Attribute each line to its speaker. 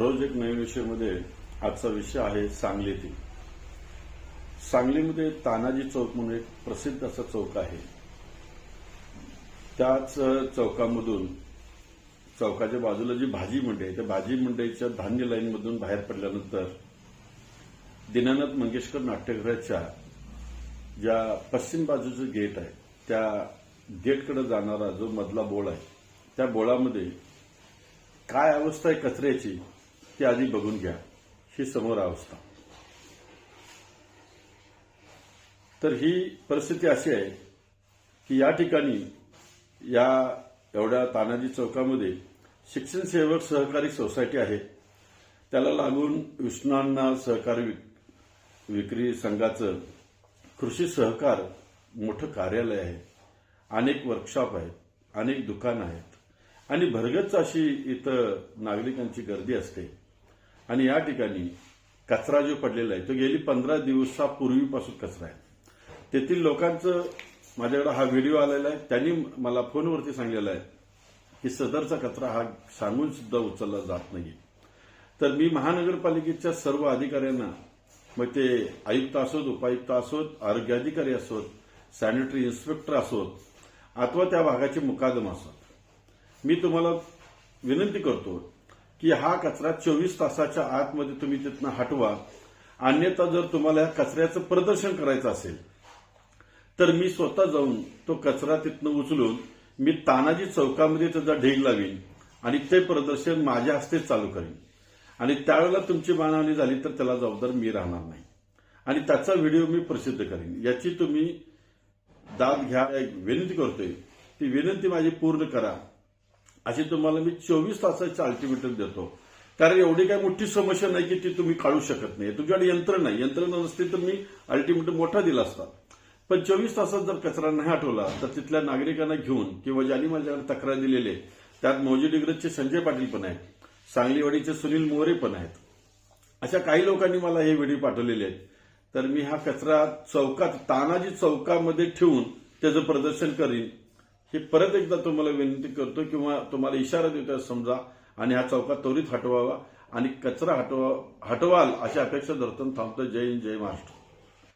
Speaker 1: रोज एक नवीन विषयमध्ये आजचा विषय आहे सांगलीतील सांगलीमध्ये तानाजी चौक म्हणून एक प्रसिद्ध असा चौक आहे. त्याच चौकामधून चौकाच्या बाजूला जी भाजी मंडई आहे त्या भाजी मंडईच्या धान्य लाईनमधून बाहेर पडल्यानंतर दीनानाथ मंगेशकर नाट्यगृहाच्या ज्या पश्चिम बाजूचं गेट आहे त्या गेटकडे जाणारा जो मधला बोळ आहे त्या बोळामध्ये काय अवस्था आहे कचऱ्याची ती आधी बघून घ्या. ही समोर अवस्था. तर ही परिस्थिती अशी आहे की या ठिकाणी या एवढ्या तानाजी चौकामध्ये शिक्षण सेवक सहकारी सोसायटी आहे. त्याला लागून विष्णांना सहकारी विक्री संघाचं कृषी सहकार मोठं कार्यालय आहे. अनेक वर्कशॉप आहेत अनेक दुकानं आहेत. आणि भरगच अशी इथं नागरिकांची गर्दी असते. आणि या ठिकाणी कचरा जो पडलेला आहे तो गेली पंधरा दिवसापूर्वीपासून कचरा आहे. तेथील लोकांचं माझ्याकडे हा व्हिडिओ आलेला आहे त्यांनी मला फोनवरती सांगलेला आहे की सदरचा कचरा हा सांगून सुद्धा उचलला जात नाही तर मी महानगरपालिकेच्या सर्व अधिकाऱ्यांना मग ते आयुक्त असोत उपायुक्त असोत आरोग्य अधिकारी असोत सॅनिटरी इन्स्पेक्टर असोत अथवा त्या भागाचे मुकादम असोत. मी तुम्हाला विनंती करतो की हा कचरा चोवीस तासाच्या आतमध्ये तुम्ही तिथनं हटवा. अन्यथा जर तुम्हाला या कचऱ्याचं प्रदर्शन करायचं असेल तर मी स्वतः जाऊन तो कचरा तिथनं उचलून मी तानाजी चौकामध्ये त्याचा ढीग लावीन आणि ते प्रदर्शन माझ्या हस्तेच चालू करेन. आणि त्यावेळेला तुमची मानहानी झाली तर त्याला जबाबदार मी राहणार नाही. आणि त्याचा व्हिडिओ मी प्रसिद्ध करेन. याची तुम्ही दाद घ्या. एक विनंती करतोय. ती विनंती माझी पूर्ण करा. अशी तुम्हाला मी चोवीस तासाचे अल्टिमेटम देतो. कारण एवढी काही मोठी समस्या नाही की ती तुम्ही काढू शकत नाही. तुमच्याकडे यंत्र नाही. यंत्रणा नसती तर मी अल्टिमेटम मोठा दिला असता. पण चोवीस तासात जर कचरा नाही आठवला तर तिथल्या नागरिकांना घेऊन किंवा ज्यांनी माझ्याकडे तक्रार दिलेली आहे त्यात मौजी डिग्रजचे संजय पाटील पण आहेत सांगलीवाडीचे सुनील मोरे पण आहेत. अशा काही लोकांनी मला हे व्हिडिओ पाठवलेले आहेत. तर मी हा कचरा चौकात तानाजी चौकामध्ये ठेवून त्याचं प्रदर्शन करीन. हे परत एकदा तुम्हाला विनंती करतो किंवा तुम्हाला इशारा देतो समजा आणि हा चौका त्वरित हटवावा आणि कचरा हटवा हटवाल अशी अपेक्षा धरतून थांबतो. जय हिंद जय महाराष्ट्र.